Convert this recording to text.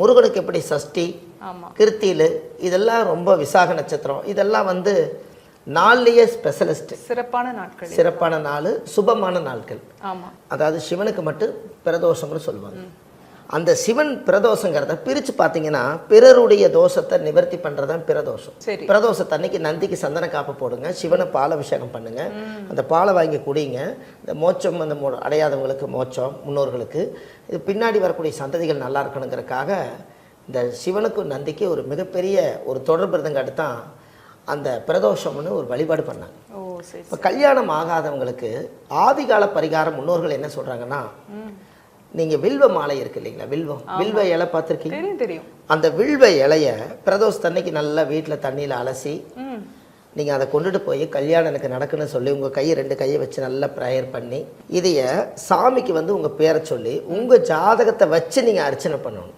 முருகனுக்கு எப்படி சஷ்டி ஆமா. கிருத்தியில் இதெல்லாம் ரொம்ப விசாக நட்சத்திரம். இதெல்லாம் வந்து நாள்லேயே ஸ்பெஷலிஸ்ட் சிறப்பான நாட்கள். சிறப்பான நாள் சுபமான நாட்கள் அதாவது சிவனுக்கு மட்டும் பிரதோஷம்னு சொல்லுவாங்க. அந்த சிவன் பிரதோஷங்கிறத பிரித்து பார்த்தீங்கன்னா பிறருடைய தோஷத்தை நிவர்த்தி பண்ணுறதான் பிரதோஷம். பிரதோஷத்தை அன்னைக்கு நந்திக்கு சந்தன காப்பு போடுங்க சிவனை பால் அபிஷேகம் பண்ணுங்க அந்த பாலை வாங்கி குடிங்க. இந்த மோட்சம் அந்த அடையாதவங்களுக்கு மோட்சம் முன்னோர்களுக்கு. இது பின்னாடி வரக்கூடிய சந்ததிகள் நல்லா இருக்கணுங்கிறதுக்காக இந்த சிவனுக்கும் நந்திக்கு ஒரு மிகப்பெரிய ஒரு தொடர்பு இருந்தங்காட்டு தான் அந்த பிரதோஷம்னு ஒரு வழிபாடு பண்ணாங்க. இப்போ கல்யாணம் ஆகாதவங்களுக்கு ஆதிகால பரிகாரம் முன்னோர்கள் என்ன சொல்கிறாங்கன்னா. நீங்கள் வில்வ மாலை இருக்கு இல்லைங்களா? வில்வம். வில்வ இலை பார்த்துருக்கீங்க? தெரியும் தெரியும். அந்த வில்வ இலைய பிரதோஷத்தன்னைக்கு நல்லா வீட்டில் தண்ணியில் அலசி நீங்கள் அதை கொண்டுட்டு போய் கல்யாணம் எனக்கு நடக்குன்னு சொல்லி உங்கள் கையை ரெண்டு கையை வச்சு நல்லா ப்ரேயர் பண்ணி இதைய சாமிக்கு வந்து உங்கள் பேரை சொல்லி உங்கள் ஜாதகத்தை வச்சு நீங்கள் அர்ச்சனை பண்ணணும்.